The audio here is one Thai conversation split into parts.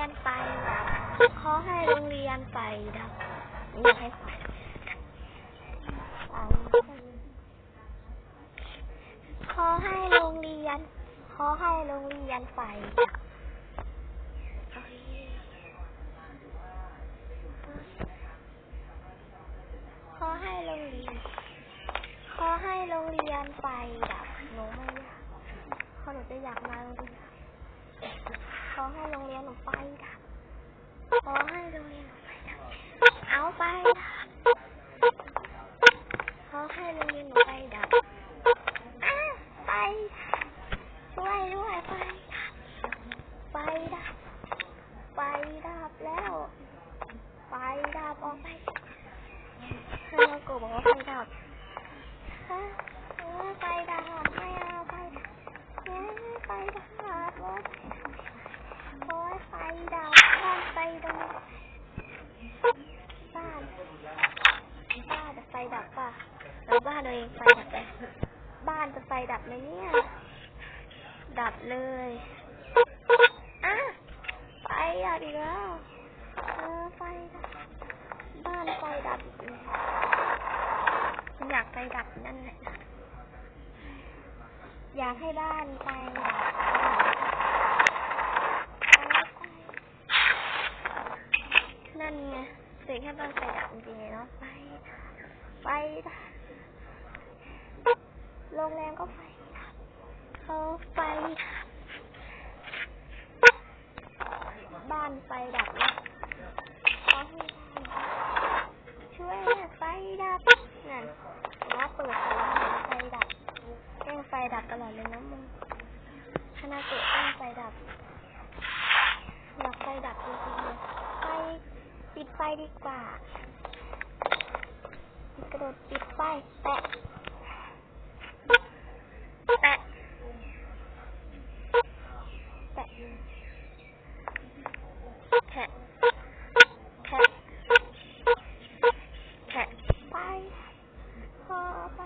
ยนไฟดับขอให้โรงเรียนไฟดับอยากให้ขอให้โรงเรียนขอให้โรงเรียนไฟดับขอให้โรงเรียนขอให้โรงเรียนไฟดับหนูไม่อยากเพราหนูจะอยากมาโรงเรียน ขอให้โรงเรียนหนูไปดับขอให้โรงเรียนหนูไปดับเอาไปดับขอให้โรงเรียนหนูไปดับอ้าไฟดับ ช่วยด้วยไฟดับ ไฟดับ ไฟดับแล้ว ไฟดับออกไปให้เราโกบอกว่าไฟดับ ฮะเออไฟดับไม่เอาไฟดับเอ้ยไฟดับโอ๊ยโอ๊ยไฟดับบ้านไฟดับบ้านบ้านจะไฟดับป่ะแล้วบ้านตัวเองไฟดับไหมบ้านจะ ไฟดับไหมเนี่ย ดับเลยอะไฟดับอีกแล้วเออไฟดับบ้านไฟดับอีกแล้วฉันอยากไฟดับนั่นแหละอยากให้บ้านไฟดับนั่นไงเสียงแค่บ้านไฟดับจริงๆเนาะไฟไฟดับ โรงแรมก็ไฟดับเขาไฟดับบ้านไฟดับแล้วช่วยไฟดับนั่นว่าเปิดไฟดับแกล้งไฟดับตลอดเลยนะมึงคณะเกิดแกล้งไฟดับอยากไฟดับจริงๆเลยไฟปิดไฟดีกว่า กระโดดปิดไฟแตะแตะแตะแทะแทะแทะไปพอไป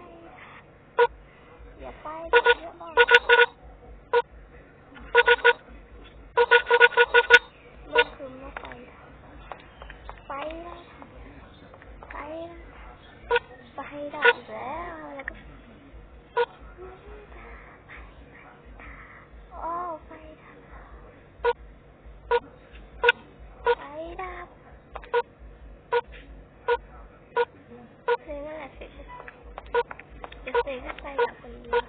อย่าไปดับเยอะมากเมื่อคืนก็ไปดับไปแล้วไปแล้วไปดับแล้วแล้วก็โอ้ไฟดับไฟดับเพลงนั่นแหละเสร็จจะเสกให้ไฟดับคนเดียว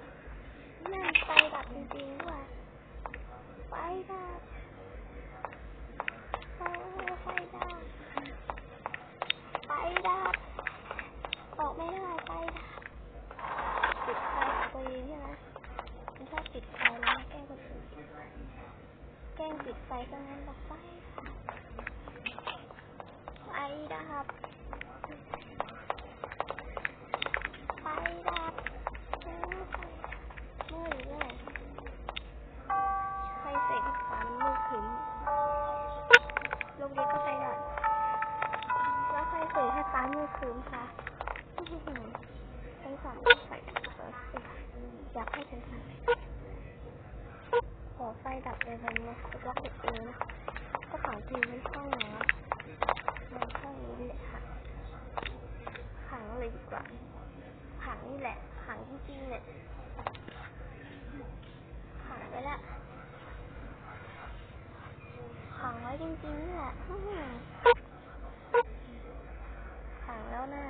นั่นไฟดับจริงๆด้วยไฟดับโอ้ไฟดับไฟดับออกไม่ได้ไฟดับปิดไฟตัวเองใช่ไหมมันชอบปิดไฟแล้วแกล้งคนอื่นแกล้งปิดไฟซะงั้นบอกไฟไฟดับ นนี้จะรักเด็กเองนะก็ฝังจริงไม่ช่องนวะมันช่องนี้แหละค่ะขังเลยดีกว่าขังนี่แหละขังจริงๆเนี่ยขังไปละขังไว้จริงๆนี่แหละขังแล้วนะ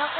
ล็อก